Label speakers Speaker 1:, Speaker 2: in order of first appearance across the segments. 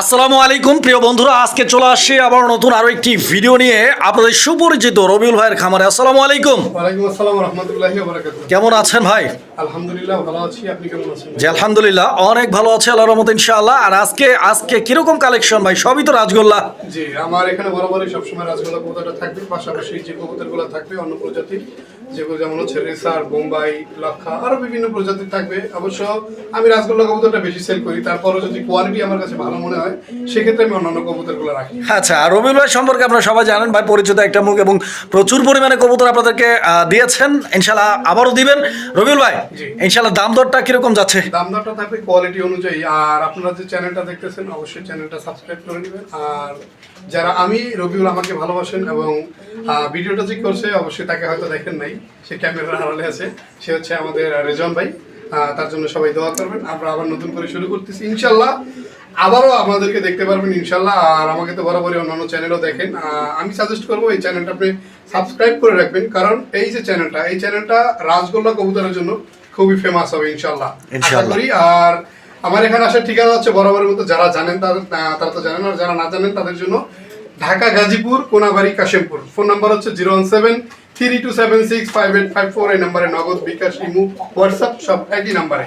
Speaker 1: আসসালামু আলাইকুম প্রিয় বন্ধুরা আজকে চলে আসছি আবার নতুন আরও একটি ভিডিও নিয়ে আপনাদের সুপরিচিত রবিউল ভাইয়ের খামারে। আসসালামু আলাইকুম। কেমন আছেন ভাই?
Speaker 2: আলহামদুলিল্লাহ ভালো আছি। আপনি কেমন আছেন?
Speaker 1: জি আলহামদুলিল্লাহ অনেক ভালো আছে আল্লাহর রহমত ইনশাআল্লাহ। আর আজকে আজকে কীরকম কালেকশন ভাই? সবই তো রাজগোল্লা।
Speaker 2: জি আমার এখানে বরাবরই সবসময় রাজগোলা কবুতরটা থাকবে। পাশাপাশি যে কবুতরগুলো থাকবে অন্য প্রজাতির যেগুলো যেমন হচ্ছে রেসার বোম্বাই লক্ষা আরও বিভিন্ন প্রজাতির থাকবে। অবশ্য আমি রাজগোল্লা কবুতরটা বেশি সেল করি তারপরও যদি কোয়ালিটি আমার কাছে ভালো মনে হয় সেক্ষেত্রে আমি অন্যান্য কবুতরগুলো রাখি।
Speaker 1: আচ্ছা আর রবিউল ভাই সম্পর্কে আপনারা সবাই জানেন ভাই পরিচিত একটা মুখ এবং প্রচুর পরিমাণে কবুতর আপনাদেরকে দিয়েছেন। ইনশাআল্লাহ আবারও দিবেন। রবিউল ভাই
Speaker 2: জি।
Speaker 1: ইনশাআল্লাহ দাম দরটা কীরকম যাচ্ছে?
Speaker 2: দাম দরটা থাকবে কোয়ালিটি অনুযায়ী। আর আপনারা যে চ্যানেলটা দেখতেছেন অবশ্যই চ্যানেলটা সাবস্ক্রাইব করে নেবেন। আর যারা আমি রবিউল আমাকে ভালোবাসেন এবং ভিডিওটা যে করছে অবশ্যই তাকে হয়তো দেখেন নাই। সে ক্যামেরার আড়ালে আছে। সে হচ্ছে আমাদের রেজন ভাই। তার জন্য সবাই দোয়া করবেন। আমরা আবার নতুন করে শুরু করতেছি। ইনশাল্লাহ আবারও আমাদেরকে দেখতে পারবেন ইনশাল্লাহ। আর আমাকে তো বরাবরই অন্যান্য চ্যানেলও দেখেন। আমি সাজেস্ট করব এই চ্যানেলটা আপনি সাবস্ক্রাইব করে রাখবেন। কারণ এই যে চ্যানেলটা এই চ্যানেলটা রাজগোল্লা কবুতরের জন্য খুবই ফেমাস হবে ইনশাল্লাহ। আশা করি। আর আমার এখানে আসার ঠিকানা হচ্ছে বরাবরের মতো যারা জানেন তাদের তারা তো জানেন আর যারা না জানেন তাদের জন্য ঢাকা, গাজীপুর, কোনাবাড়ি, কাশিমপুর। ফোন নাম্বার হচ্ছে zero one seven three two seven six five eight five four. এই নাম্বারে নগদ বিকাশ, ইমু, হোয়াটসঅ্যাপ, সব একই নাম্বারে।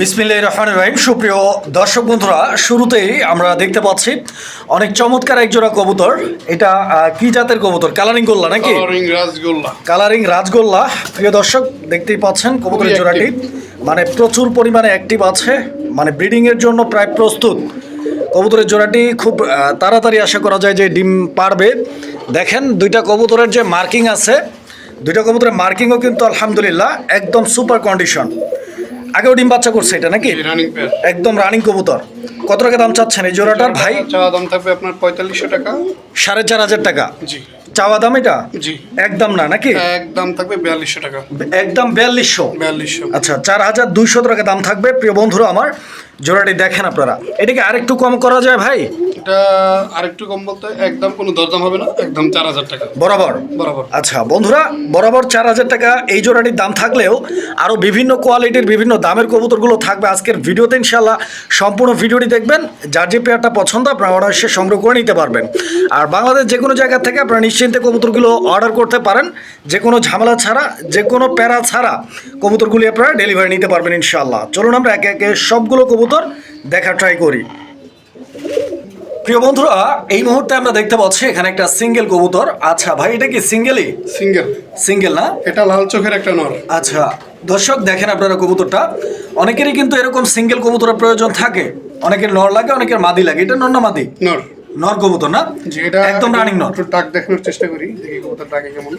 Speaker 1: বিসমিল্লাহ রহমান রহিম। সুপ্রিয় দর্শক বন্ধুরা শুরুতেই আমরা দেখতে পাচ্ছি অনেক চমৎকার এক জোড়া কবুতর। এটা কি জাতের কবুতর? কালারিং গোল্লা নাকি?
Speaker 2: রাজগোল্লা।
Speaker 1: কালারিং রাজগোল্লা। প্রিয় দর্শক দেখতেই পাচ্ছেন কবুতরের জোড়াটি। মানে প্রচুর পরিমাণে অ্যাক্টিভ আছে। মানে ব্রিডিং এর জন্য প্রায় প্রস্তুত। কবুতরের জোড়াটি খুব তাড়াতাড়ি আশা করা যায় যে ডিম পারবে। দেখেন দুইটা কবুতরের যে মার্কিং আছে দুইটা কবুতরের মার্কিংও কিন্তু আলহামদুলিল্লাহ একদম সুপার কন্ডিশন আগেও ডিম বাচ্চা করছে এটা নাকি?
Speaker 2: রানিং পেয়ার
Speaker 1: একদম রানিং কবুতর। কত টাকা দাম চাচ্ছেন এই জোড়াটার ভাই?
Speaker 2: চাওয়া দাম থাকবে আপনার পঁয়তাল্লিশশো টাকা।
Speaker 1: সাড়ে চার হাজার টাকা।
Speaker 2: জি।
Speaker 1: চাওয়া দাম এটা?
Speaker 2: জি।
Speaker 1: একদম না নাকি?
Speaker 2: একদম থাকবে বিয়াল্লিশশো টাকা।
Speaker 1: একদম বিয়াল্লিশশো।
Speaker 2: বিয়াল্লিশশো।
Speaker 1: আচ্ছা চার হাজার দুইশো টাকা দাম থাকবে। প্রিয় বন্ধুরা আমার জোড়াটি দেখেন আপনারা। এটাকে আরেকটু কম করা যায় ভাই?
Speaker 2: এটা আরেকটু কম বলতে একদম কোনো দরদাম হবে না একদম চার হাজার টাকা।
Speaker 1: বরাবর?
Speaker 2: বরাবর।
Speaker 1: আচ্ছা বন্ধুরা বরাবর চার হাজার টাকা এই জোড়াটির দাম থাকলেও আরও বিভিন্ন কোয়ালিটির বিভিন্ন দামের কবুতরগুলো থাকবে আজকের ভিডিওতে ইনশাল্লাহ সম্পূর্ণ ভিডিওটি দেখবেন। যার যে পেয়ারটা পছন্দ আপনারা অর্ডার এসে সংগ্রহ করে নিতে পারবেন। আর বাংলাদেশ যে কোনো জায়গা থেকে আপনারা নিশ্চিন্তে কবুতরগুলো অর্ডার করতে পারেন। যে কোনো ঝামেলা ছাড়া যে কোনো প্যারা ছাড়া কবুতরগুলি আপনারা ডেলিভারি নিতে পারবেন ইনশাল্লাহ চলুন আমরা একে একে সবগুলো কবুতর দেখা ট্রাই করি। প্রিয় বন্ধুরা এই মুহূর্তে আমরা দেখতে পাচ্ছি এখানে একটা সিঙ্গেল কবুতর। আচ্ছা ভাই এটা কি সিঙ্গেলই?
Speaker 2: সিঙ্গেল।
Speaker 1: সিঙ্গেল না?
Speaker 2: এটা লাল চোখের একটা নর।
Speaker 1: আচ্ছা দর্শক দেখেন আপনারা কবুতরটা। অনেকেরই কিন্তু এরকম সিঙ্গেল কবুতরের প্রয়োজন থাকে। অনেকের নর লাগে অনেকের মাদি লাগে। এটা নর না মাদি?
Speaker 2: নর।
Speaker 1: নর কবুতর না?
Speaker 2: এটা
Speaker 1: একদম রানিং নর।
Speaker 2: একটু ডাক দেখানোর চেষ্টা করি দেখি কবুতর ডাকে কেমন।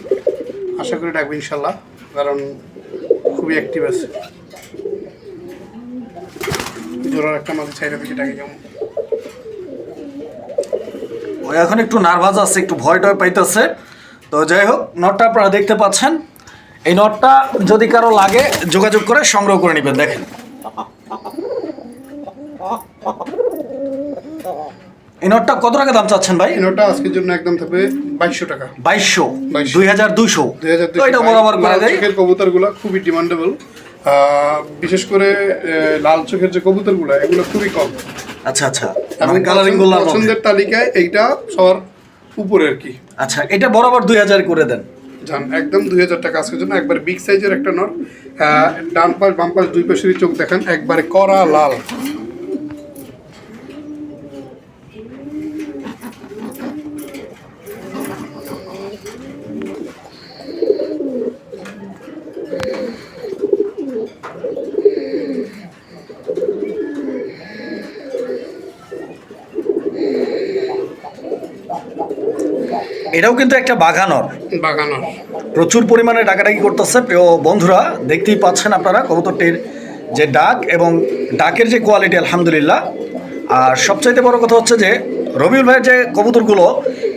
Speaker 2: আশা করি ডাকবে ইনশাল্লাহ কারণ খুবই অ্যাক্টিভ আছে। জোড়ার একটা মাঝে ছাইরা দেখি ডাকে কেমন।
Speaker 1: ও এখন একটু নার্ভাস আছে একটু ভয় টয় পাইতেছে। তো যাই হোক নটটা আপনারা দেখতে পাচ্ছেন। এই নটটা যদি কারও লাগে যোগাযোগ করে সংগ্রহ করে নেবেন দেখেন। এই নটটা কত টাকা দাম চাচ্ছেন ভাই?
Speaker 2: এনোটা আজকের জন্য একদম থাকবে বাইশশো টাকা।
Speaker 1: বাইশশো দুই হাজার দুইশো।
Speaker 2: দুই হাজার
Speaker 1: তো এটা বরাবর করে দেয়
Speaker 2: চোখের কবুতরগুলো খুবই ডিমান্ডেবল বিশেষ করে লাল চোখের যে কবুতরগুলো এগুলো খুবই কম।
Speaker 1: আচ্ছা আচ্ছা। মানে কালারিং গোল্লার
Speaker 2: পছন্দের তালিকায় এইটা সবার উপরে আর কি।
Speaker 1: আচ্ছা এটা বরাবর দুই হাজার করে দেন।
Speaker 2: জান একদম দুই হাজার টাকা আজকের জন্য। একবার বিগ সাইজের একটা নর। আহ, ডান পাশ বাম পাশ দুই পাশেরই চোখ দেখান। একবারে কড়া লাল।
Speaker 1: এটাও কিন্তু একটা বাগানর।
Speaker 2: বাগানর।
Speaker 1: প্রচুর পরিমাণে ডাকাডাকি করতেছে। প্রিয় বন্ধুরা দেখতেই পাচ্ছেন আপনারা কবুতরটির যে ডাক এবং ডাকের যে কোয়ালিটি আলহামদুলিল্লাহ। আর সবচাইতে বড় কথা হচ্ছে যে রবিউল ভাইয়ের যে কবুতরগুলো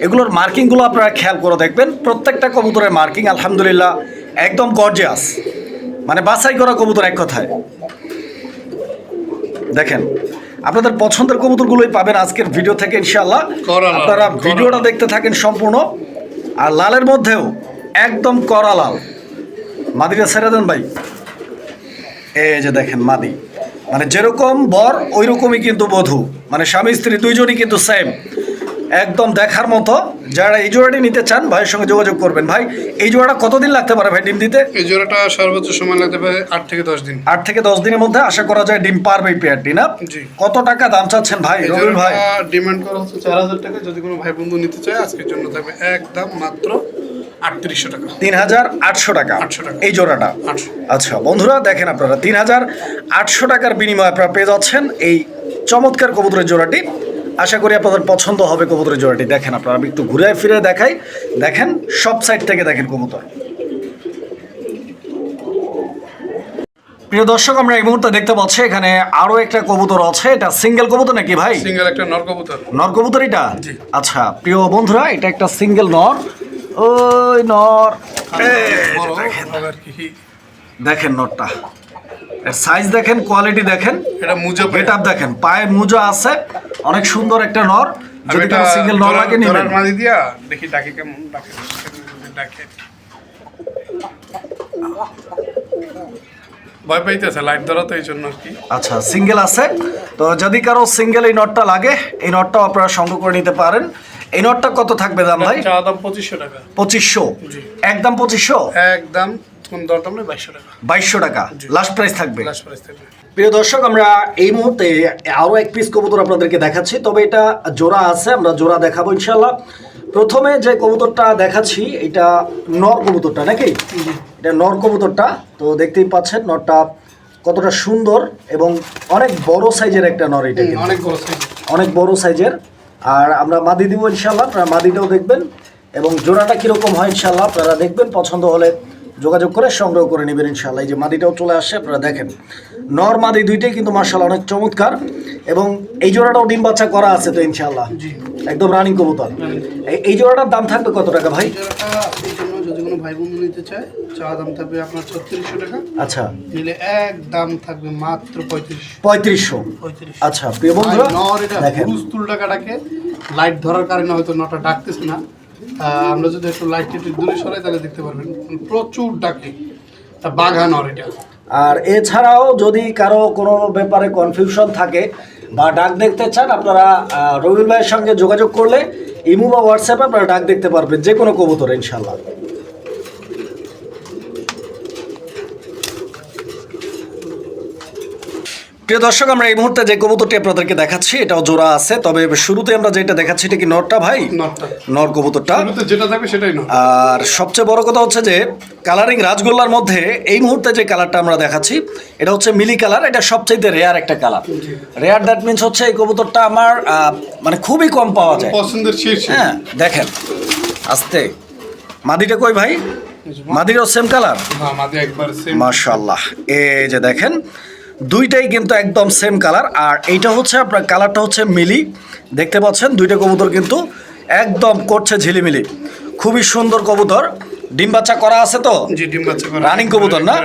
Speaker 1: এগুলোর মার্কিংগুলো আপনারা খেয়াল করে দেখবেন। প্রত্যেকটা কবুতরের মার্কিং আলহামদুলিল্লাহ একদম গর্জিয়াস মানে বাছাই করা কবুতর এক কথায়। দেখেন আপনাদের পছন্দের কবুতরগুলোই পাবেন আজকের ভিডিও থেকে ইনশাল্লাহ আপনারা ভিডিওটা দেখতে থাকেন সম্পূর্ণ। আর লালের মধ্যেও একদম করা লাল। মাদিটা ছেড়ে দেন ভাই। এই যে দেখেন মাদি। মানে যেরকম বর ওই রকমই কিন্তু বধূ। মানে স্বামী স্ত্রী দুইজনই কিন্তু সেম একদম দেখার মতো। যারা এই জোড়াটি নিতে চান ভাইয়ের সঙ্গে যোগাযোগ করবেন। ভাই এই জোড়াটা কতদিন লাগতে পারে ভাই ডিম দিতে?
Speaker 2: এই জোড়াটা সর্বোচ্চ সময় লাগতে পারে আট থেকে দশ দিন।
Speaker 1: আট থেকে দশ দিনের মধ্যে আশা করা যায় ডিম পারবে এই পেয়ারটি না। কত টাকা দাম চাচ্ছেন ভাই ভাই?
Speaker 2: ডিমান্ড করা হচ্ছে চার হাজার টাকা। যদি কোনো ভাই বন্ধু নিতে চায় আজকের জন্য থাকবে একদম মাত্র আটত্রিশশো টাকা।
Speaker 1: তিন হাজার আটশো টাকা।
Speaker 2: 800 টাকা।
Speaker 1: এই জোড়াটা?
Speaker 2: আটশো।
Speaker 1: আচ্ছা বন্ধুরা দেখেন আপনারা তিন হাজার আটশো টাকার বিনিময়ে আপনারা পেয়ে যাচ্ছেন এই চমৎকার কবুতরের জোড়াটি। আশা করি আপনাদের পছন্দ হবে কবুতরের জোড়াটি। দেখেন আপনারা আমি একটু ঘুরে ফিরে দেখাই। দেখেন সব সাইড থেকে দেখেন কবুতর। প্রিয় দর্শক আমরা এই মুহূর্তে দেখতে পাচ্ছি এখানে আরও একটা কবুতর আছে। এটা সিঙ্গেল কবুতর নাকি ভাই?
Speaker 2: সিঙ্গেল একটা নর কবুতর।
Speaker 1: নর কবুতর এটা? আচ্ছা প্রিয় বন্ধুরা এটা একটা সিঙ্গেল নর। ওই নর। দেখেন। নটটা এর সাইজ দেখেন কোয়ালিটি দেখেন।
Speaker 2: এটা মুজা
Speaker 1: গেট দেখেন পায়ে মোজা আছে। অনেক সুন্দর একটা নর। যদি কোনো সিঙ্গেল নর লাগে নেবেন।
Speaker 2: মাঝি দিয়া দেখি ডাকে কেমন ডাকে ডাকে। ভয় পাইতেছে লাইট ধরা তো এই জন্য কি।
Speaker 1: আচ্ছা সিঙ্গেল আছে। তো যদি কারও সিঙ্গেল এই নটটা লাগে এই নটটাও আপনারা সংগ্রহ করে নিতে পারেন। এই নটটা কত থাকবে দাম ভাই?
Speaker 2: চা দাম পঁচিশশো টাকা।
Speaker 1: পঁচিশশো। একদম পঁচিশশো?
Speaker 2: একদম কোন দরদাম নেই বাইশশো টাকা।
Speaker 1: বাইশশো টাকা। লাস্ট প্রাইস থাকবে?
Speaker 2: লাস্ট প্রাইস থাকবে।
Speaker 1: প্রিয় দর্শক আমরা এই মুহূর্তে আরও এক পিস কবুতর আপনাদেরকে দেখাচ্ছি তবে এটা জোড়া আছে আমরা জোড়া দেখাবো ইনশাল্লাহ প্রথমে যে কবুতরটা দেখাচ্ছি এটা নর কবুতরটা নাকি? এটা নর কবুতরটা তো দেখতেই পাচ্ছেন নরটা কতটা সুন্দর এবং অনেক বড় সাইজের একটা নর এটা
Speaker 2: অনেক বড় সাইজ
Speaker 1: অনেক বড় সাইজের। আর আমরা মাদি দিব ইনশাল্লাহ আপনারা মাদিটাও দেখবেন এবং জোড়াটা কীরকম হয় ইনশাল্লাহ আপনারা দেখবেন পছন্দ হলে যোগাযোগ করে সংগ্রহ করে নেবেন ইনশাল্লাহ এই যে মাদিটাও চলে আসছে আপনারা দেখেন। নর এই দুইটাই কিন্তু মার্শাল অনেক চমৎকার এবং এই জোড়াটাও ডিম বাচ্চা করা আছে তো ইনশাল্লাহ
Speaker 2: জি।
Speaker 1: একদম রানিং কবুতর। এই- জোড়াটার দাম থাকবে কত টাকা ভাই?
Speaker 2: যদি কোনো ভাই বন্ধু নিতে চায় চা দাম থাকবে আপনার ছত্রিশশো টাকা।
Speaker 1: আচ্ছা।
Speaker 2: নিলে এক দাম থাকবে মাত্র পঁয়ত্রিশ
Speaker 1: পঁয়ত্রিশশো।
Speaker 2: পঁয়ত্রিশ
Speaker 1: আচ্ছা প্রিয় বন্ধুরা
Speaker 2: নর এটা
Speaker 1: দেখেন।
Speaker 2: হুরুজ তুল টাকাটাকে লাইট ধরার কারণে হয়তো নটা ডাকতেছে না। আমরা যদি একটু লাইট একটু দূরে সরাই তাহলে দেখতে পারবেন প্রচুর ডাকে। তা বাঘা নর এটা।
Speaker 1: আর এছাড়াও যদি কারও কোনো ব্যাপারে কনফিউশন থাকে বা ডাক দেখতে চান, আপনারা রবিল ভাইয়ের সঙ্গে যোগাযোগ করলে ইমু বা হোয়াটসঅ্যাপে আপনারা ডাক দেখতে পারবেন যে কোনো কবুতর ইনশাল্লাহ প্রিয় দর্শক আমরা এই মুহূর্তে যে কবুতরটি আপনাদেরকে দেখাচ্ছি এটাও জোড়া আছে। তবে শুরুতে আমরা যেটা দেখাচ্ছি এটা কি নরটা ভাই? নর কবুতরটা।
Speaker 2: যেটা থাকবে সেটাই নর
Speaker 1: আর সবচেয়ে বড় কথা হচ্ছে যে কালারিং রাজগোল্লার মধ্যে এই মুহূর্তে যে কালারটা আমরা দেখাচ্ছি এটা হচ্ছে মিলি কালার এটা সবচাইতে রেয়ার একটা কালার রেয়ার দ্যাট মিনস হচ্ছে এই কবুতরটা আমার মানে খুবই কম পাওয়া যায়।
Speaker 2: পছন্দের
Speaker 1: হ্যাঁ দেখেন আস্তে। মাদিটা কই ভাই? মাদিরও সেম কালার মাশাল্লাহ এই যে দেখেন দুইটাই কিন্তু একদম সেম কালার আর এইটা হচ্ছে আপনার কালারটা হচ্ছে মিলি। দেখতে পাচ্ছেন, দুইটা কবুতর কিন্তু একদম করছে ঝিলিমিলি। খুবই সুন্দর কবুতর। ডিম বাচ্চা করা আছে তো?
Speaker 2: জি ডিম বাচ্চা করা
Speaker 1: রানিং কবুতর না?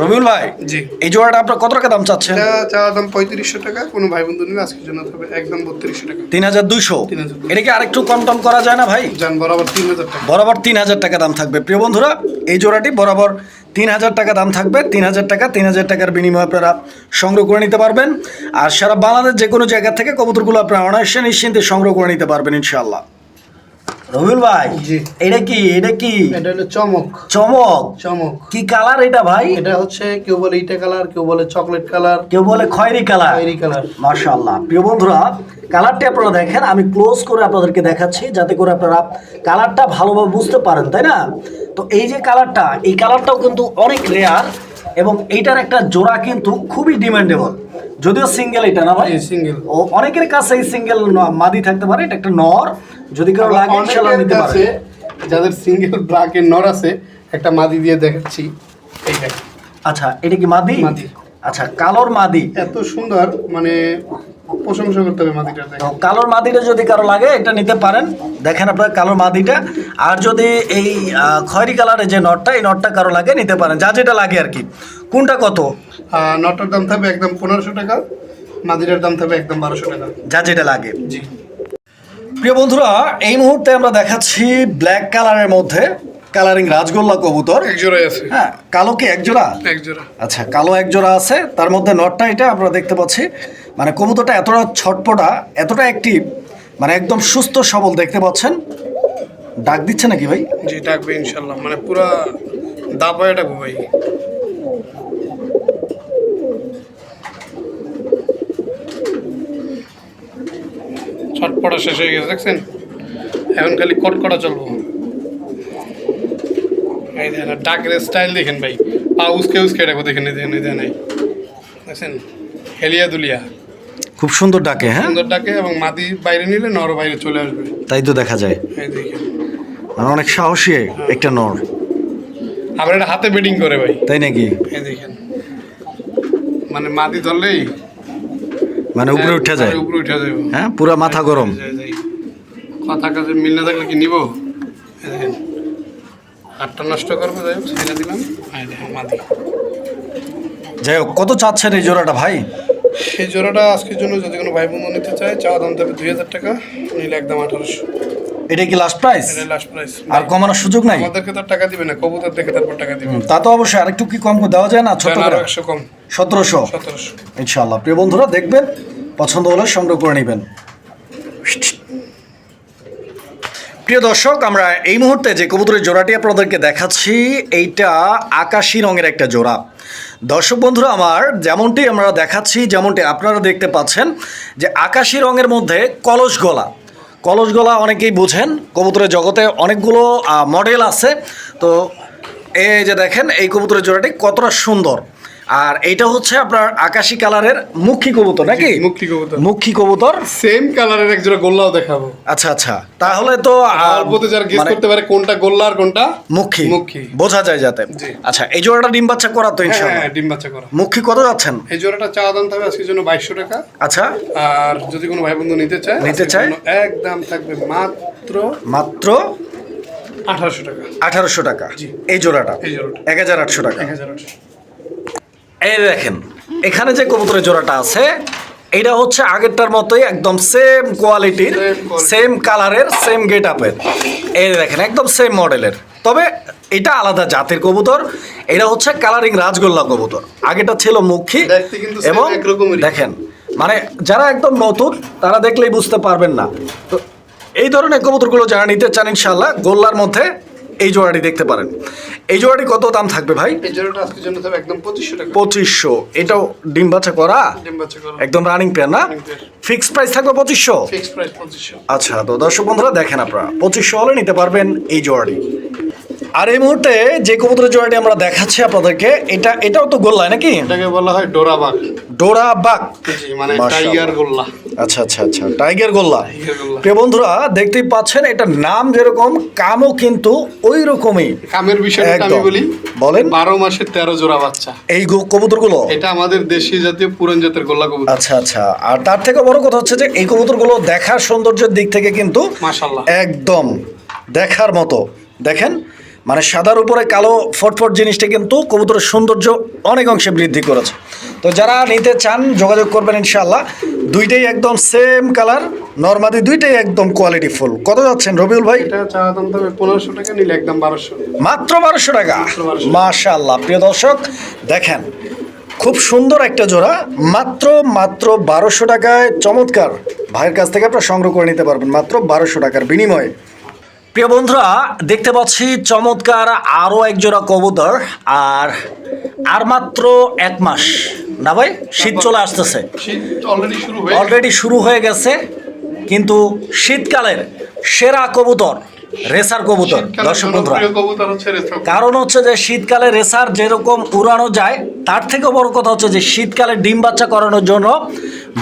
Speaker 1: রবিউল ভাই
Speaker 2: জি।
Speaker 1: এই জোড়াটা আপনার কত টাকা দাম চাচ্ছেন?
Speaker 2: এটা চাওয়া দাম পঁয়ত্রিশশো টাকা কোনো ভাই বন্ধু নিলে আজকের জন্য থাকবে একদম বত্রিশশো টাকা।
Speaker 1: তিন হাজার দুইশো?
Speaker 2: 3200
Speaker 1: এটা কি আরেকটু কম টম করা যায় না ভাই?
Speaker 2: যান বরাবর তিন হাজার টাকা।
Speaker 1: বরাবর তিন হাজার টাকা দাম থাকবে। প্রিয় বন্ধুরা এই জোড়াটি বরাবর তিন হাজার টাকা দাম থাকবে। তিন হাজার টাকা তিন হাজার টাকার বিনিময়ে আপনারা সংগ্রহ করে নিতে পারবেন। আর সারা বাংলাদেশ যে কোনো জায়গা থেকে কবুতরগুলো আপনারা অনায়াসে নিশ্চিন্তে সংগ্রহ করে নিতে পারবেন ইনশাল্লাহ রবিউল ভাই
Speaker 2: জি।
Speaker 1: এটা কি এটা কি?
Speaker 2: এটা হলো চমক।
Speaker 1: চমক?
Speaker 2: চমক।
Speaker 1: কি কালার এটা ভাই?
Speaker 2: এটা হচ্ছে কেউ বলে ইটা কালার কেউ বলে চকলেট কালার।
Speaker 1: কেউ বলে খয়েরি কালার।
Speaker 2: খয়েরি কালার।
Speaker 1: মাশাআল্লাহ। প্রিয় বন্ধুরা কালারটি আপনারা দেখেন আমি ক্লোজ করে আপনাদেরকে দেখাচ্ছি যাতে করে আপনারা কালারটা ভালোভাবে বুঝতে পারেন তাই না? তো এই যে কালারটা এই কালারটাও কিন্তু অনেক রেয়ার এবং এইটার একটা জোড়া কিন্তু খুবই ডিমান্ডেবল যদিও সিঙ্গেল এটা না ভাই?
Speaker 2: সিঙ্গেল
Speaker 1: ও অনেকের কাছে এই সিঙ্গেল মাদি থাকতে পারে এটা একটা নর। যদি কারও লাগে ইনশাআল্লাহ নিতে পারে।
Speaker 2: যাদের সিঙ্গেল ব্ল্যাকের নর আছে একটা মাদি দিয়ে দেখাচ্ছি। এই দেখ
Speaker 1: আচ্ছা এটা কি মাদি?
Speaker 2: মাদি।
Speaker 1: আচ্ছা কালোর মাদি।
Speaker 2: এত সুন্দর মানে প্রশংসা করতে হবে মাদিটা দেখ
Speaker 1: কালোর মাদিটা যদি কারও লাগে এটা নিতে পারেন। দেখেন আপনার কালোর মাদিটা। আর যদি এই খয়েরি কালারের যে নটটা এই নটটা কারও লাগে নিতে পারেন। যা যেটা লাগে আর কি। কোনটা কত?
Speaker 2: নটটার দাম থাকবে একদম পনেরোশো টাকা মাদিটার দাম থাকবে একদম বারোশো টাকা।
Speaker 1: যা যেটা লাগে।
Speaker 2: জি।
Speaker 1: প্রিয় বন্ধুরা এই মুহূর্তে আমরা দেখাচ্ছি ব্ল্যাক কালারের মধ্যে কালারিং রাজগোল্লা কবুতর।
Speaker 2: এক জোড়াই আছে।
Speaker 1: হ্যাঁ কালো কি এক জোড়া
Speaker 2: এক জোড়া
Speaker 1: আচ্ছা কালো এক জোড়া আছে। তার মধ্যে নটটা এটা আমরা দেখতে পাচ্ছি। মানে কবুতরটা এতটা ছটপটা এতটা অ্যাক্টিভ মানে একদম সুস্থ সবল দেখতে পাচ্ছেন। ডাক দিচ্ছে নাকি ভাই?
Speaker 2: জি ডাকবে ইনশাল্লাহ। মানে পুরা দাবায় ডাকবো ভাই। ছটপটা শেষ হয়ে গেছে দেখছেন? এখন খালি কটকটা চলবো। এই দেখেন ডাকের স্টাইল দেখেন ভাই। পা উসকে উসকে ডাকবো দেখেন এই দেখেন এই দেখেন দেখছেন? হেলিয়া দুলিয়া।
Speaker 1: খুব সুন্দর ডাকে হ্যাঁ?
Speaker 2: সুন্দর ডাকে এবং মাদি বাইরে নিলে নর বাইরে চলে আসবে।
Speaker 1: তাই তো দেখা যায়।
Speaker 2: এই দেখেন।
Speaker 1: মানে অনেক সাহসী একটা নর।
Speaker 2: আবার এটা হাতে বেডিং করে ভাই।
Speaker 1: তাই নাকি?
Speaker 2: এই দেখেন। মানে মাদি ধরলেই
Speaker 1: মানে উপরে উঠে যায়।
Speaker 2: উপরে উঠে যাবে
Speaker 1: হ্যাঁ পুরো মাথা গরম।
Speaker 2: কথা কাজে মিল না থাকলে কি নিব? হাতটা নষ্ট করব যাই হোক ছেড়ে দিলাম। মাদি।
Speaker 1: যাই হোক কত চাচ্ছেন এই জোড়াটা ভাই?
Speaker 2: সেই জোড়াটা আজকের জন্য যদি কোনো ভাই বন্ধু নিতে চায় চাওয়া দাম দেবে দুই হাজার টাকা নিলে একদম আঠারোশো।
Speaker 1: এটা কি লাস্ট প্রাইস
Speaker 2: এটা লাস্ট প্রাইস
Speaker 1: আর কমানোর সুযোগ নাই?
Speaker 2: আমাদেরকে তো টাকা দিবে না কবুতর দেখে তারপর টাকা দিবে।
Speaker 1: তা তো অবশ্যই আরেকটু কি কম করে দেওয়া যায় না ছোট করে?
Speaker 2: একশো কম।
Speaker 1: সতেরোশো। ইনশাল্লাহ প্রিয় বন্ধুরা দেখবেন পছন্দ হলে সংগ্রহ করে নেবেন। প্রিয় দর্শক আমরা এই মুহূর্তে যে কবুতরের জোড়াটি আপনাদেরকে দেখাচ্ছি এইটা আকাশি রঙের একটা জোড়া। দর্শক বন্ধুরা আমার যেমনটি আমরা দেখাচ্ছি যেমনটি আপনারা দেখতে পাচ্ছেন যে আকাশি রঙের মধ্যে কলস গলা। কলস গলা অনেকেই বুঝেন কবুতরের জগতে অনেকগুলো মডেল আছে। তো এই যে দেখেন এই কবুতরের জোড়াটি কতটা সুন্দর। আর এটা হচ্ছে আপনার আকাশি কালারের মুখী কবুতর নাকি?
Speaker 2: মুখী কবুতর।
Speaker 1: মুখী কবুতর?
Speaker 2: সেম কালারের এক জোড়া গোল্লাও দেখাবো।
Speaker 1: আচ্ছা আচ্ছা। তাহলে তো
Speaker 2: অল্পতে যারা গেস
Speaker 1: মানে
Speaker 2: করতে পারে কোনটা গোল্লা আর কোনটা
Speaker 1: মুখী।
Speaker 2: মুখী।
Speaker 1: বোঝা যায় যাতে।
Speaker 2: জি।
Speaker 1: আচ্ছা এই জোড়াটা ডিম বাচ্চা করা তো ইনশাআল্লাহ।
Speaker 2: হ্যাঁ ডিম বাচ্চা করা।
Speaker 1: মুখী কত যাচ্ছেন?
Speaker 2: এই জোড়াটা চা দাম থাকবে আজকের জন্য বাইশশো টাকা।
Speaker 1: আচ্ছা।
Speaker 2: আর যদি কোনো ভাই বন্ধু নিতে চায়
Speaker 1: নিতে চায়?
Speaker 2: একদম থাকবে মাত্র
Speaker 1: মাত্র
Speaker 2: আঠারোশো টাকা।
Speaker 1: আঠারোশো টাকা। এই জোড়াটা?
Speaker 2: এই জোড়াটা।
Speaker 1: এক হাজার আটশো টাকা।
Speaker 2: এক হাজার আটশো।
Speaker 1: এই দেখেন এখানে যে কবুতরের জোড়াটা আছে এটা হচ্ছে আগেরটার মতোই একদম সেম কোয়ালিটির সেম কালারের সেম গেট আপের এই দেখেন একদম সেম মডেলের তবে এটা আলাদা জাতের কবুতর এটা হচ্ছে কালারিং রাজগোল্লা কবুতর। আগেটা ছিল মুখী এবং দেখেন মানে যারা একদম নতুন তারা দেখলেই বুঝতে পারবেন না। তো এই ধরনের কবুতরগুলো যারা নিতে চান ইনশাল্লাহ গোল্লার মধ্যে এই জোড়াটি দেখতে পারেন। এই জোড়াটি কত দাম থাকবে ভাই?
Speaker 2: এই জোড়াটা আজকের জন্য তবে একদম পঁচিশশো টাকা।
Speaker 1: 2500 এটাও ডিম বাচ্চা করা?
Speaker 2: ডিম বাচ্চা করা।
Speaker 1: একদম রানিং পেয়ার না? ফিক্সড প্রাইস থাকবে পঁচিশশো?
Speaker 2: ফিক্সড প্রাইস পঁচিশশো।
Speaker 1: আচ্ছা তো দর্শক বন্ধুরা দেখেন আপনারা। পঁচিশশো হলে নিতে পারবেন এই জোড়াটি। আর এই মুহূর্তে যে কবুতরের জোড়াটি আমরা দেখাচ্ছি আপনাদেরকে এটা এটাও তো গোল্লায় নাকি?
Speaker 2: এটাকে বলা হয়
Speaker 1: ডোরা বাক
Speaker 2: জি মানে টাইগার গোল্লা।
Speaker 1: আচ্ছা আচ্ছা আচ্ছা টাইগার গোল্লা। প্রিয় বন্ধুরা দেখতেই পাচ্ছেন এটা নাম যেরকম কামও কিন্তু ওই রকমই
Speaker 2: কামের বিষয়টা আমি বলি
Speaker 1: বলেন।
Speaker 2: বারো মাসের তেরো জোড়া বাচ্চা।
Speaker 1: এই কবুতরগুলো?
Speaker 2: এটা আমাদের দেশি জাতীয় পুরান জাতের গোল্লা কবুতর।
Speaker 1: আচ্ছা আচ্ছা। আর তার থেকে বড় কথা হচ্ছে যে এই কবুতরগুলো দেখার সৌন্দর্যের দিক থেকে কিন্তু
Speaker 2: মাশাল্লাহ
Speaker 1: একদম দেখার মতো। দেখেন মানে সাদার উপরে কালো ফটফট জিনিসটা কিন্তু কবুতরের সৌন্দর্য অনেক অংশে বৃদ্ধি করেছে। তো যারা নিতে চান যোগাযোগ করবেন ইনশাল্লাহ দুইটাই একদম সেম কালার নর্মাদি দুইটাই একদম কোয়ালিটি ফুল কত যাচ্ছেন রবিউল ভাই?
Speaker 2: পনেরোশো টাকা নিলে একদম বারোশো।
Speaker 1: মাত্র বারোশো টাকা?
Speaker 2: 1200
Speaker 1: মাশাল্লাহ প্রিয় দর্শক দেখেন খুব সুন্দর একটা জোড়া। মাত্র মাত্র বারোশো টাকায় চমৎকার। ভাইয়ের কাছ থেকে আপনারা সংগ্রহ করে নিতে পারবেন। মাত্র বারোশো টাকার বিনিময়ে। প্রিয় বন্ধুরা দেখতে পাচ্ছি চমৎকার আরও একজোড়া কবুতর আর আর মাত্র এক মাস। না ভাই শীত চলে আসতেছে।
Speaker 2: অলরেডি শুরু হয়ে
Speaker 1: গেছে। কিন্তু শীতকালের সেরা কবুতর রেসার কবুতর দর্শক বন্ধুরা। কারণ হচ্ছে যে শীতকালে রেসার যেরকম উড়ানো যায় তার থেকে বড় কথা হচ্ছে যে শীতকালে ডিম বাচ্চা করানোর জন্য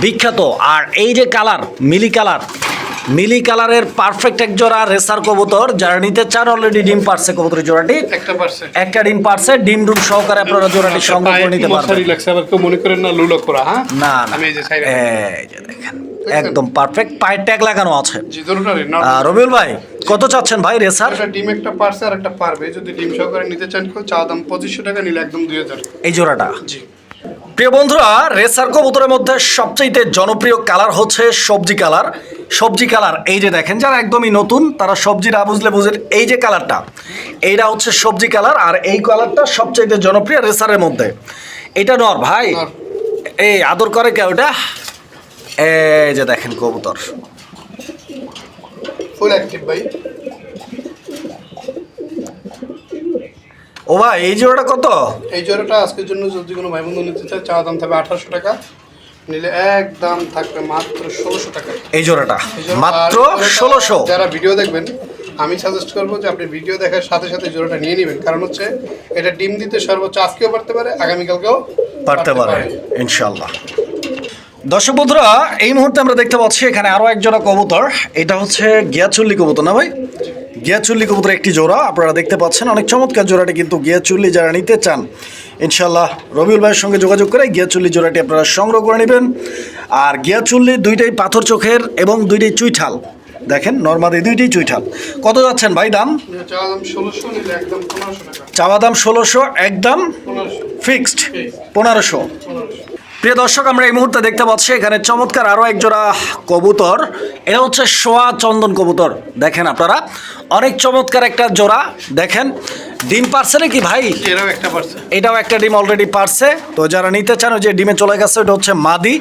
Speaker 1: বিখ্যাত। আর এই যে কালার মিলি কালার মিলি কালারের পারফেক্ট এক জোড়া রেসার কবুতর। যারা নিতে চান অলরেডি ডিম পারছে কবুতরের জোড়াটি।
Speaker 2: একটা
Speaker 1: ডিম পারছে ডিম ডুম সহকারে আপনারা জোড়াটি সংগ্রহ করে নিতে পারবেন।
Speaker 2: লাগছে আবার কেউ মনে করেন না লুলো করা হ্যাঁ?
Speaker 1: না না।
Speaker 2: আমি এই যে
Speaker 1: দেখেন। একদম পারফেক্ট পায়ের ট্যাগ লাগানো আছে। রবিউল ভাই কত চাচ্ছেন ভাই রেসার?
Speaker 2: একটা ডিম একটা পার্সে আর একটা পারবে। যদি ডিম সহকারে নিতে চান কেউ চা দাম পঁচিশশো টাকা নিলে একদম দুই হাজার।
Speaker 1: এই জোড়াটা?
Speaker 2: জি।
Speaker 1: প্রিয় বন্ধুরা রেসার কবুতরের মধ্যে সবচেয়ে জনপ্রিয় কালার হচ্ছে সবজি কালার। সবজি কালার এই যে দেখেন যারা একদমই নতুন তারা সবজি না বুঝলে বুঝেন এই যে কালারটা। এইটা হচ্ছে সবজি কালার আর এই কালারটা সবচেয়ে জনপ্রিয় রেসারের মধ্যে। এটা নর ভাই? এই আদর করে কে ওটা? এই যে দেখেন কবুতর।
Speaker 2: ফুল অ্যাক্টিভ ভাই।
Speaker 1: ও ভাই এই জোড়াটা কত?
Speaker 2: এই জোড়াটা আজকের জন্য যদি কোনো ভাই বন্ধু নিতে চায় চা দাম থাকবে আঠারোশো টাকা। নিলে একদম থাকবে মাত্র ষোলোশো টাকা।
Speaker 1: এই জোড়াটা মাত্র ষোলোশো।
Speaker 2: যারা ভিডিও দেখবেন আমি সাজেস্ট করব যে আপনি ভিডিও দেখার সাথে সাথে জোড়াটা নিয়ে নেবেন। কারণ হচ্ছে এটা ডিম দিতে সর্বোচ্চ আজকেও পারতে পারে আগামীকালকেও
Speaker 1: পারতে পারে ইনশাল্লাহ দর্শক বন্ধুরা এই মুহূর্তে আমরা দেখতে পাচ্ছি এখানে আরও এক জোড়া কবুতর। এটা হচ্ছে গিয়াচুল্লি কবুতর না ভাই? গিয়াচুল্লি কবুতর একটি জোড়া আপনারা দেখতে পাচ্ছেন। অনেক চমৎকার জোড়াটি কিন্তু গিয়াচুল্লি যারা নিতে চান ইনশাল্লাহ রবিউল ভাইয়ের সঙ্গে যোগাযোগ করে গিয়াচুল্লি জোড়াটি আপনারা সংগ্রহ করে নেবেন। আর গিয়াচুল্লি দুইটাই পাথর চোখের এবং দুইটাই চুইঠাল। দেখেন নর্মাদি দুইটাই চুইঠাল। কত যাচ্ছেন ভাই দাম? চাওয়া দাম ষোলোশো একদম ফিক্সড পনেরোশো। প্রিয় দর্শক আমরা এই মুহূর্তে দেখতে পাচ্ছি এখানে চমৎকার আরও এক জোড়া কবুতর। এটা হচ্ছে সোয়া চন্দন কবুতর। দেখেন আপনারা অনেক চমৎকার একটা জোড়া। দেখেন ডিম পারছে নাকি ভাই?
Speaker 2: এরাও একটা পার্সেন্ট
Speaker 1: এটাও একটা ডিম অলরেডি পারছে। তো যারা নিতে চান ওই যে ডিমে চলে গেছে ওটা হচ্ছে মাদি।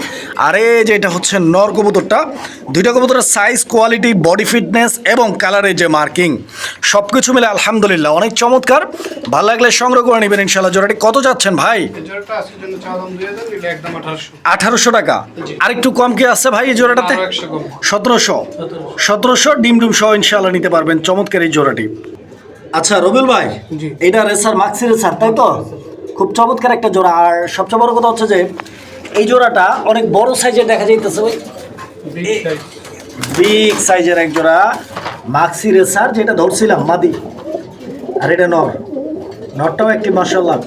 Speaker 1: আর এই যে এটা হচ্ছে নর কবুতরটা। দুইটা কবুতরের সাইজ কোয়ালিটি বডি ফিটনেস এবং কালারের যে মার্কিং সব কিছু মিলে আলহামদুলিল্লাহ অনেক চমৎকার। ভালো লাগলে সংগ্রহ করে নেবেন ইনশাল্লাহ জোড়াটি কত যাচ্ছেন ভাই?
Speaker 2: আঠারোশো।
Speaker 1: টাকা। আর একটু কম কি আছে ভাই এই জোড়াটাতে? সতেরোশো। সতেরোশো। ডিম ডিম সহ ইনশাল্লাহ নিতে পারবেন। চমৎকার এই জোড়াটি। আচ্ছা রবিউল ভাই। এটা রেসার মাক্সি রেসার তাই তো? খুব চমৎকার একটা জোড়া। আর সবচেয়ে বড় কথা হচ্ছে যে এই জোড়াটা অনেক বড় সাইজের দেখা যাইতেছে ভাই।
Speaker 2: বিগ
Speaker 1: বিগ সাইজের এক জোড়া মাক্সি রেসার যেটা ধরছিলাম মাদি। আর এটা নর। নরটাও একটি মার্শাল্লাহ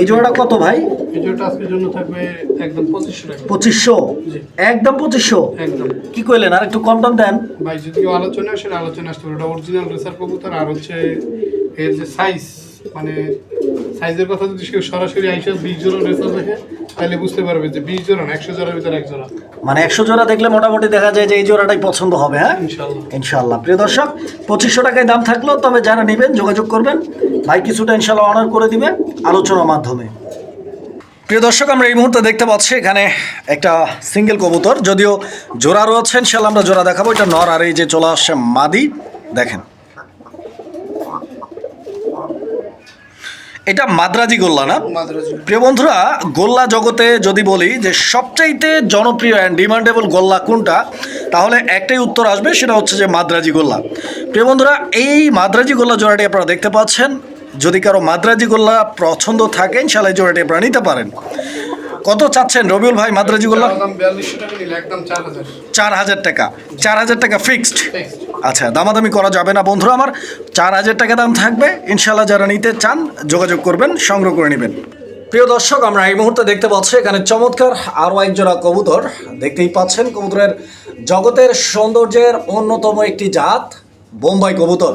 Speaker 1: এই জোড়াটা কত ভাই?
Speaker 2: এই জোড়াটা আজকের জন্য থাকবে একদম টাকা।
Speaker 1: একদম পঁচিশশো?
Speaker 2: একদম।
Speaker 1: কি কইলেন? আর একটু কম দাম দেন।
Speaker 2: ভাই যদি আলোচনা আসে আলোচনা আসতে ওটা অরিজিনাল রেসার কবুতর আর হচ্ছে এর যে সাইজ মানে সাইজের কথা যদি কেউ সরাসরি আইসা বিশ জোড়া রেসার দেখে তাহলে বুঝতে পারবে যে বিশ জোড়া না একশো জোড়ার ভিতরে এক জোড়া।
Speaker 1: মানে একশো জোড়া দেখলে মোটামুটি দেখা যায় যে এই জোড়াটাই পছন্দ হবে হ্যাঁ?
Speaker 2: ইনশাল্লাহ
Speaker 1: ইনশাল্লাহ প্রিয় দর্শক পঁচিশশো টাকায় দাম থাকলেও তবে যারা নেবেন যোগাযোগ করবেন। ভাই কিছুটা ইনশাল্লাহ অনার করে দিবে আলোচনার মাধ্যমে। প্রিয় দর্শক আমরা এই মুহূর্তে দেখতে পাচ্ছি এখানে একটা সিঙ্গেল কবুতর যদিও জোড়া রয়েছে ইনশাল্লাহ আমরা জোড়া দেখাবো। এটা নর আর এই যে চলে আসছে মাদি দেখেন। এটা মাদ্রাজি গোল্লা না? প্রিয় বন্ধুরা গোল্লা জগতে যদি বলি যে সবচাইতে জনপ্রিয় অ্যান্ড ডিমান্ডেবল গোল্লা কোনটা তাহলে একটাই উত্তর আসবে সেটা হচ্ছে যে মাদ্রাজি গোল্লা। প্রিয় বন্ধুরা এই মাদ্রাজি গোল্লা জোড়াটি আপনারা দেখতে পাচ্ছেন। যদি কারও মাদ্রাজি গোল্লা পছন্দ থাকে ইনশাল্লাহ জোড়াটি আপনারা নিতে পারেন। কত চাচ্ছেন রবিউল ভাই মাদ্রাজি গোল্লা?
Speaker 2: চার হাজার।
Speaker 1: টাকা। চার হাজার টাকা ফিক্সড। আচ্ছা দামাদামি করা যাবে না বন্ধুরা আমার। চার হাজার টাকা দাম থাকবে। ইনশাল্লাহ যারা নিতে চান, যোগাযোগ করবেন, সংগ্রহ করে নেবেন। প্রিয় দর্শক, আমরা এই মুহূর্তে দেখতে পাচ্ছি এখানে চমৎকার আরও একজোড়া কবুতর। দেখতেই পাচ্ছেন কবুতরের জগতের সৌন্দর্যের অন্যতম একটি জাত বোম্বাই কবুতর।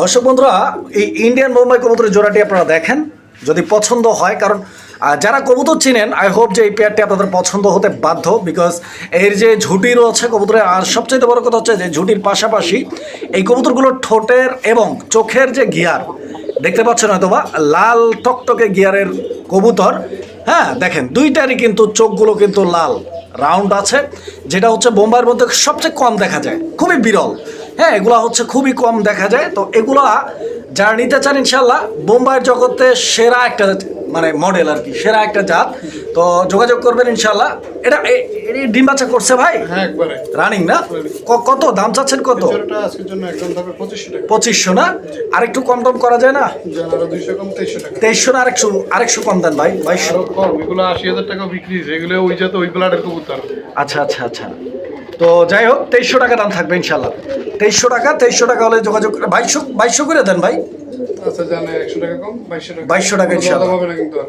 Speaker 1: দর্শক বন্ধুরা, এই ইন্ডিয়ান বোম্বাই কবুতরের জোড়াটি আপনারা দেখেন। যদি পছন্দ হয়, কারণ যারা কবুতর চিনেন আই হোপ যে এই পেয়ারটি আপনাদের পছন্দ হতে বাধ্য বিকজ এর যে ঝুঁটি রয়েছে কবুতরের আর সবচেয়ে বড় কথা হচ্ছে যে ঝুঁটির পাশাপাশি এই কবুতরগুলোর ঠোঁটের এবং চোখের যে গিয়ার, দেখতে পাচ্ছেন হয়তো বা লাল টকটকে গিয়ারের কবুতর। হ্যাঁ দেখেন, দুইটারই কিন্তু চোখগুলো কিন্তু লাল রাউন্ড আছে, যেটা হচ্ছে বোম্বাইয়ের মধ্যে সবচেয়ে কম দেখা যায়, খুবই বিরল। হ্যাঁ এগুলা হচ্ছে খুবই কম দেখা যায়, তো এগুলা যারা নিতে চান ইনশাল্লাহ বোম্বাইয়ের জগতে সেরা একটা মানে মডেল আর কি সেরা একটা জাত। তো যোগাযোগ করবেন ইনশাল্লাহ এটা ডিম বাচ্চা করছে ভাই?
Speaker 2: হ্যাঁ
Speaker 1: রানিং না? কত? দাম চাচ্ছেন কত?
Speaker 2: পঁচিশশো
Speaker 1: না? আর একটু কম টম করা যায় না?
Speaker 2: তেইশশো
Speaker 1: না আরেকশো আরেকশো কম দেন ভাই বাইশশো।
Speaker 2: আশি হাজার টাকা বিক্রি হয়েছে। এগুলো ওই যাতে ওই ব্লাডের কবুতর।
Speaker 1: আচ্ছা আচ্ছা আচ্ছা। তো যাই হোক তেইশশো টাকা দাম থাকবে ইনশাল্লাহ তেইশশো টাকা তেইশশো টাকা হলে যোগাযোগ বাইশশো বাইশশো করে দেন ভাই।
Speaker 2: আচ্ছা জানে একশো টাকা কম বাইশশো টাকা
Speaker 1: 2200 টাকা ইনশাআল্লাহ।
Speaker 2: হবে না কিন্তু আর